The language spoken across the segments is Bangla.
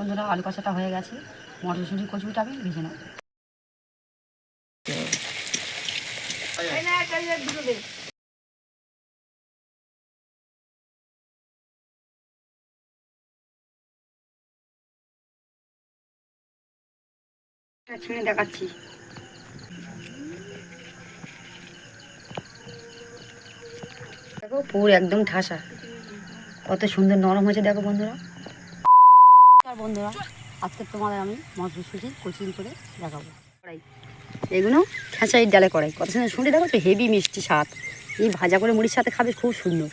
বন্ধুরা, আলু কষাটা হয়ে গেছে। মটরশুঁটি কচুরিটা আমি ভেজে নেব। দেখাচ্ছি। দেখো পুরো একদম ঠাসা। কত সুন্দর নরম হয়েছে, দেখো বন্ধুরা। বন্ধুরা আজকে তোমাদের আমি মটরশুঁটি কচিন করে দেখাবো। কড়াই। এগুলো খেঁচাই ডালে কড়াই। কত সুন্দর শুনতে দেখো তো হেভি মিষ্টি স্বাদ। এই ভাজা করে মুড়ির সাথে খাবে খুব সুন্দর।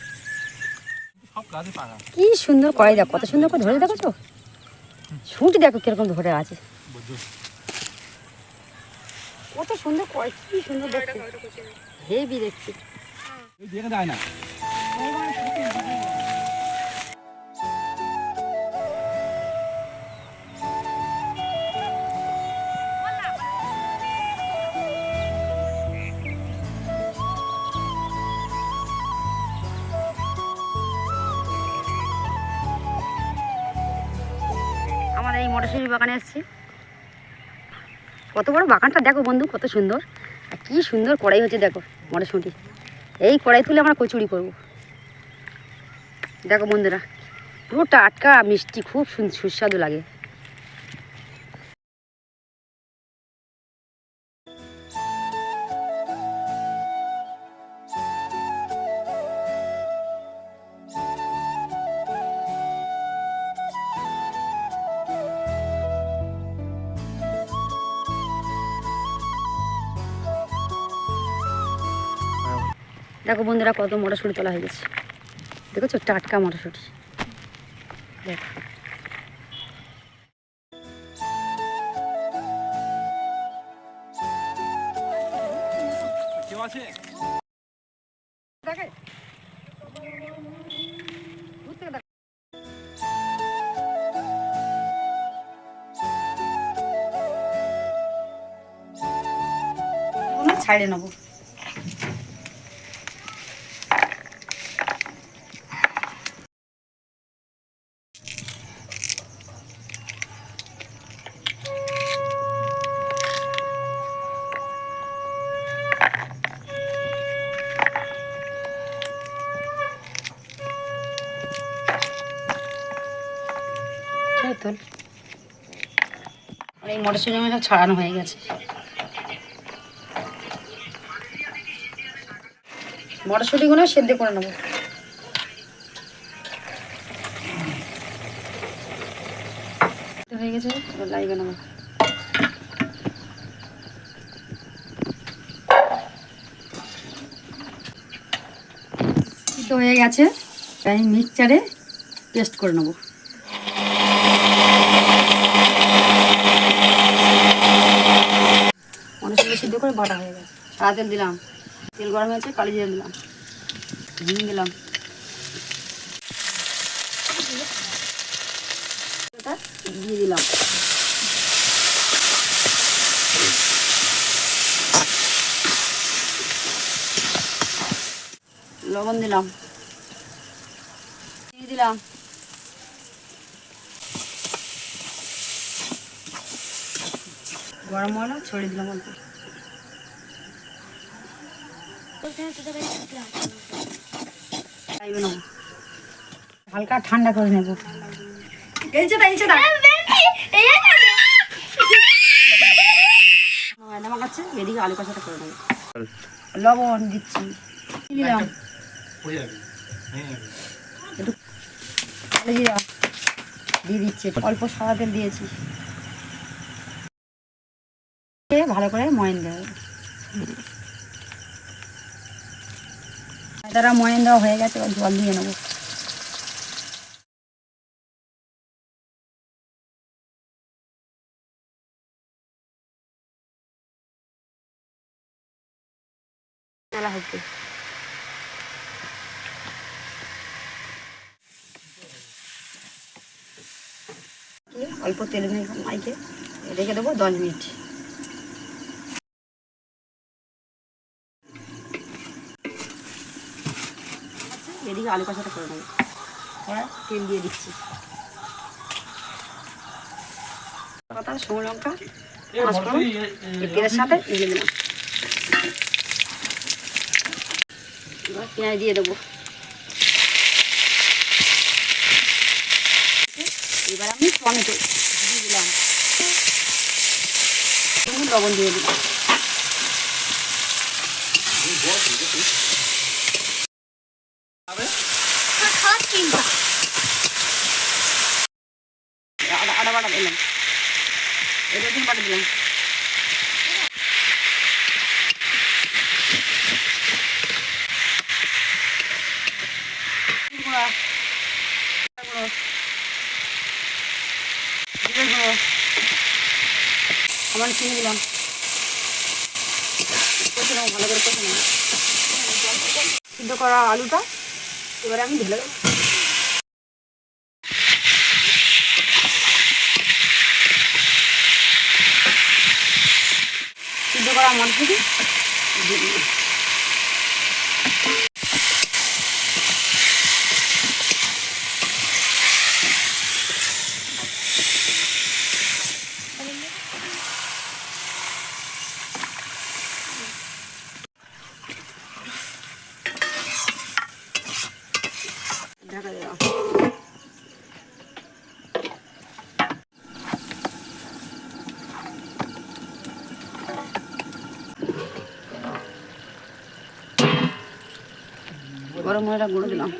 কি সুন্দর কড়াই দেখো কত সুন্দর করে ধরে দেখো তো। শুঁটি দেখো কীরকম ধরে আছে। কত সুন্দর কড়াই কি সুন্দর দেখতে। হেভি দেখতে। না। এই মটরশুঁটি বাগানে এসেছি। কত বড় বাগানটা দেখো বন্ধু, কত সুন্দর। আর কী সুন্দর কড়াই হচ্ছে দেখো মটরশুঁটি। এই কড়াই তুলে আমরা কচুরি করব। দেখো বন্ধুরা পুরো টাটকা মিষ্টি, খুব সুস্বাদু লাগে। দেখো বন্ধুরা কত মটরশুঁটি তোলা হয়ে গেছে। দেখেছ? টাটকা মটরশুঁটি। দেখো। ছাড়ে নেব। আর এই মটরশুঁটি আমার সব ছাড়ানো হয়ে গেছে। মটরশুঁটিগুলো সেদ্ধ করে নেব। হয়ে গেছে নেব। হয়ে গেছে তাই মিক্সচারে পেস্ট করে নেব মটরশুঁটি সিদ্ধ করে বাটা হয়ে গেছে। সাদা তেল দিলাম। তেল গরম হয়েছে, কালি জিরে দিলাম। হিং দিলাম। দিয়ে দিলাম। লবণ দিলাম। দিয়ে দিলাম। গরম মশলা ছড়িয়ে দিলাম অল্প। হালকা ঠান্ডা করে নেব। লবণ দিচ্ছি দিয়ে দিয়ে দিচ্ছে অল্প সাদা তেল দিয়েছি ভালো করে ময়ন দেওয়া তারা ময়ন দেওয়া হয়ে গেছে জল দিয়ে নেব। হচ্ছে অল্প তেল মাইকে রেখে দেবো দশ মিনিট। এদিকে আলু কষাটা করে নেব। কড়া তেল দিয়ে দিচ্ছি। পাতা শুকনো লঙ্কা পাঁচফোড়ন তেলের সাথে দিয়ে দিলাম। এবার পেঁয়াজ দিয়ে দেবো। এবার আমি টমেটো দিয়ে দিলাম। লবণ দিয়ে দিলাম আদা আদা বাটা দিলাম এই রসুন বাটা দিলাম গুঁড়া গুঁড়ো জিরে গুঁড়ো আমার নিলাম কষে ভালো করে কষে সিদ্ধ করা আলুটা এবারে আমি ঢেলে দেবো। সিদ্ধ করা মধ্যে দিয়ে দিলাম ঢাকা দিলাম গরম মশলা গুঁড়ো দিলাম।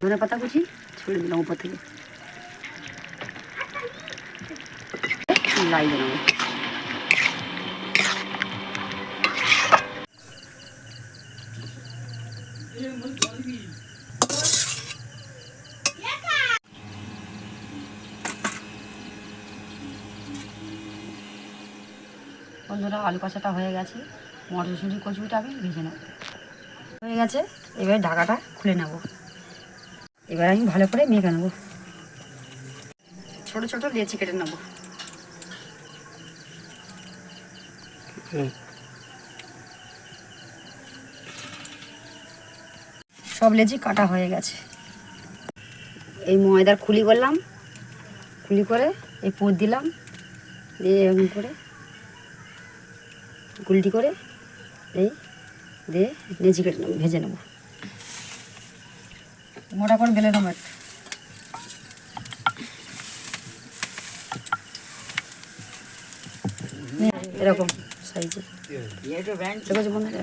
ধনে পাতা কুচি ছড়ে দিলাম উপর থেকে। বন্ধুরা, আলু কষাটা হয়ে গেছে। মটরশুঁটি, কচুটা আমি ভেজে নেব। হয়ে গেছে এবার ঢাকাটা খুলে নেব। এবার আমি ভালো করে মেখে নেব। ছোটো ছোটো লেচি কেটে নেব। সব লেচি কাটা হয়ে গেছে। এই ময়দার খুলি করলাম। খুলি করে এই পুর দিলাম। দিয়ে এরকম করে গুলটি করে এই দিয়ে লেচি কেটে নেব ভেজে নেব। মোটা করে বেলে নেব একটু। এরকম সাইজে ঠিক আছে বন্ধুরা।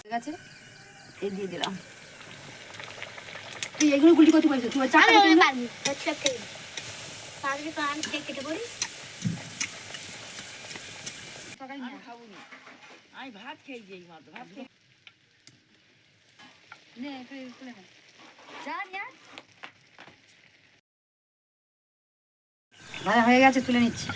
ঠিক আছে এই দিয়ে দিলাম। তুই এগুলো গুলি করতে পারছিস তুই চাপা কেটে। পারবি হচ্ছে একটা পারবি তো আমি কেক কেটে পড়ি টাকাই নিয়ে আয়। আমি ভাত খেয়েছি এই মাত্র ভাত খেয়ে নে, তুই তুলে নে। যা নিয়ে আয়। ভাজা হয়ে গেছে তুলে নিচ্ছি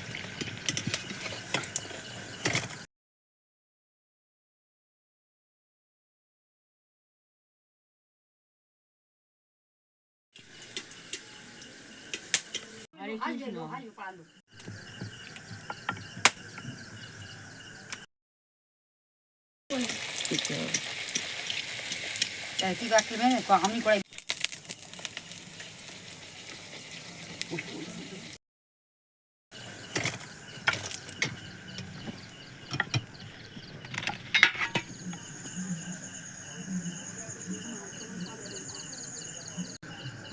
আমি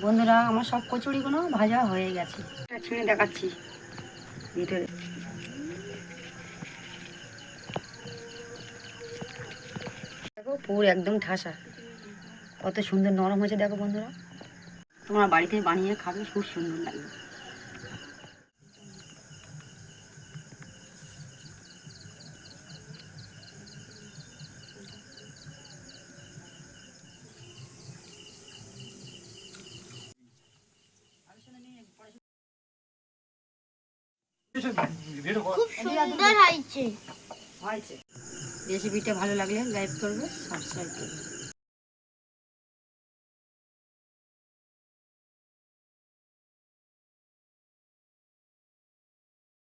বন্ধুরা আমার সব কচুরিগুলো ভাজা হয়ে গেছে। দেখাচ্ছি। ভিতরে। পুরো একদম ঠাসা। কত সুন্দর নরম হয়েছে দেখো বন্ধুরা। তোমরা বাড়িতে বানিয়ে খাবে খুব সুন্দর লাগবে। খুব সুন্দর হয়েছে। হয়েছে। রেসিপিটা ভালো লাগলে লাইক করবে সাবস্ক্রাইব করবে।